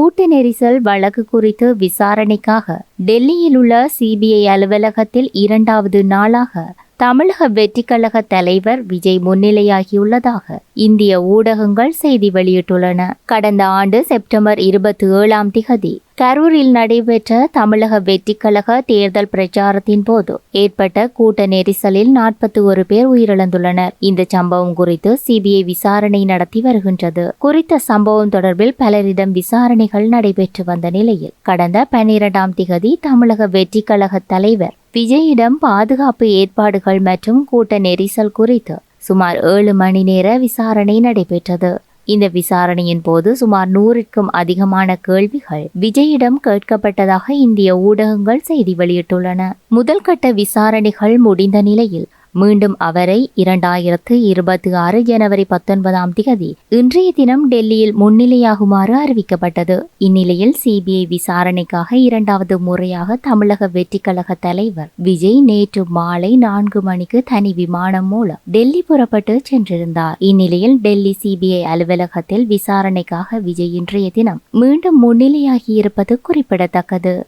கூட்ட நெரிசல் வழக்கு குறித்து விசாரணைக்காக டெல்லியில் உள்ள சிபிஐ அலுவலகத்தில் இரண்டாவது நாளாக தமிழக வெற்றிக்கழக தலைவர் விஜய் முன்னிலையாகியுள்ளதாக இந்திய ஊடகங்கள் செய்தி வெளியிட்டுள்ளன. கடந்த ஆண்டு செப்டம்பர் இருபத்தி ஏழாம் திகதி கரூரில் நடைபெற்ற தமிழக வெற்றிக்கழக தேர்தல் பிரச்சாரத்தின் போது ஏற்பட்ட கூட்ட நெரிசலில் நாற்பத்தி ஒரு பேர் உயிரிழந்துள்ளனர். இந்த சம்பவம் குறித்து சிபிஐ விசாரணை நடத்தி வருகின்றது. குறித்த சம்பவம் தொடர்பில் பலரிடம் விசாரணைகள் நடைபெற்று வந்த நிலையில் கடந்த பன்னிரண்டாம் திகதி தமிழக வெற்றிக்கழக தலைவர் விஜயிடம் பாதுகாப்பு ஏற்பாடுகள் மற்றும் கூட்ட நெரிசல் குறித்து சுமார் ஏழு மணி நேர விசாரணை நடைபெற்றது. இந்த விசாரணையின் போது சுமார் நூறுக்கும் அதிகமான கேள்விகள் விஜயிடம் கேட்கப்பட்டதாக இந்திய ஊடகங்கள் செய்தி வெளியிட்டுள்ளன. முதல் கட்ட விசாரணைகள் முடிந்த நிலையில் மீண்டும் அவரை இரண்டாயிரத்து இருபத்தி ஆறு ஜனவரி பத்தொன்பதாம் திகதி இன்றைய தினம் டெல்லியில் முன்னிலையாகுமாறு அறிவிக்கப்பட்டது. இந்நிலையில் சிபிஐ விசாரணைக்காக இரண்டாவது முறையாக தமிழக வெற்றிக்கழக தலைவர் விஜய் நேற்று மாலை நான்கு மணிக்கு தனி விமானம் மூலம் டெல்லி புறப்பட்டு சென்றிருந்தார். இந்நிலையில் டெல்லி சிபிஐ அலுவலகத்தில் விசாரணைக்காக விஜய் இன்றைய தினம் மீண்டும் முன்னிலையாகியிருப்பது குறிப்பிடத்தக்கது.